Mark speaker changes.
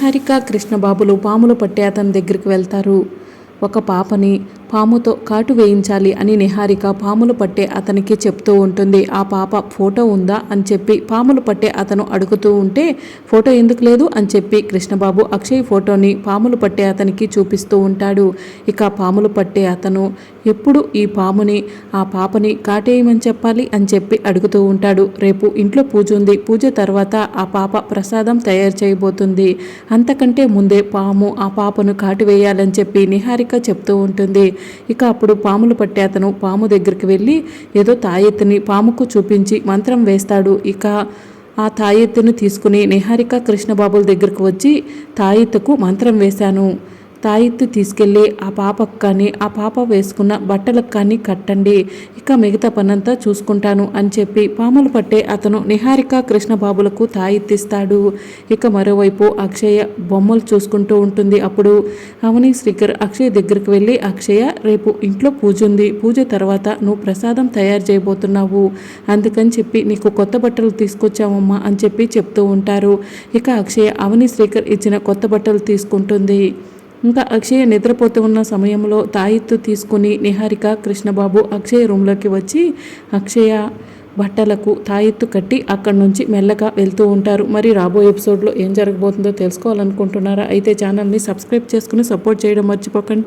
Speaker 1: నిహారిక కృష్ణబాబులు పాములు పట్టే అతని దగ్గరికి వెళ్తారు. ఒక పాపని పాముతో కాటు వేయించాలి అని నిహారిక పాములు పట్టే అతనికి చెప్తూ ఉంటుంది. ఆ పాప ఫోటో ఉందా అని చెప్పి పాములు పట్టే అతను అడుగుతూ ఉంటే ఫోటో ఎందుకు లేదు అని చెప్పి కృష్ణబాబు అక్షయ్ ఫోటోని పాములు పట్టే అతనికి చూపిస్తూ ఉంటాడు. ఇక పాములు పట్టే అతను ఎప్పుడు ఈ పాముని ఆ పాపని కాటేయమని చెప్పాలి అని చెప్పి అడుగుతూ ఉంటాడు. రేపు ఇంట్లో పూజ ఉంది. పూజ తర్వాత ఆ పాప ప్రసాదం తయారు చేయబోతుంది. అంతకంటే ముందే పాము ఆ పాపను కాటు వేయాలని చెప్పి నిహారిక చెప్తూ ఉంటుంది. ఇక అప్పుడు పాములు పట్టే అతను పాము దగ్గరికి వెళ్ళి ఏదో తాయెత్తుని పాముకు చూపించి మంత్రం వేస్తాడు. ఇక ఆ తాయెత్తును తీసుకుని నిహారిక కృష్ణబాబుల దగ్గరకు వచ్చి తాయెత్తుకు మంత్రం వేశాను. తాయెత్తు తీసుకెళ్ళి ఆ పాపకు కానీ ఆ పాప వేసుకున్న బట్టలకు కానీ కట్టండి. ఇక మిగతా పనంతా చూసుకుంటాను అని చెప్పి పాములు పట్టే అతను నిహారిక కృష్ణబాబులకు తాయెత్తిస్తాడు. ఇక మరోవైపు అక్షయ బొమ్మలు చూసుకుంటూ ఉంటుంది అప్పుడు. అవని శ్రీకర్ అక్షయ్ దగ్గరికి వెళ్ళి అక్షయ రేపు ఇంట్లో పూజ ఉంది. పూజ తర్వాత నువ్వు ప్రసాదం తయారు చేయబోతున్నావు. అందుకని చెప్పి నీకు కొత్త బట్టలు తీసుకొచ్చావమ్మా అని చెప్పి చెప్తూ ఉంటారు. ఇక అక్షయ అవని శ్రీకర్ ఇచ్చిన కొత్త బట్టలు తీసుకుంటుంది. ఇంకా అక్షయ నిద్రపోతూ ఉన్న సమయంలో తాయిత్తు తీసుకుని నిహారిక కృష్ణబాబు అక్షయ రూమ్లోకి వచ్చి అక్షయ బట్టలకు తాయెత్తు కట్టి అక్కడి నుంచి మెల్లగా వెళ్తూ ఉంటారు. మరి రాబోయే ఎపిసోడ్లో ఏం జరగబోతుందో తెలుసుకోవాలనుకుంటున్నారా? అయితే ఛానల్ని సబ్స్క్రైబ్ చేసుకుని సపోర్ట్ చేయడం మర్చిపోకండి.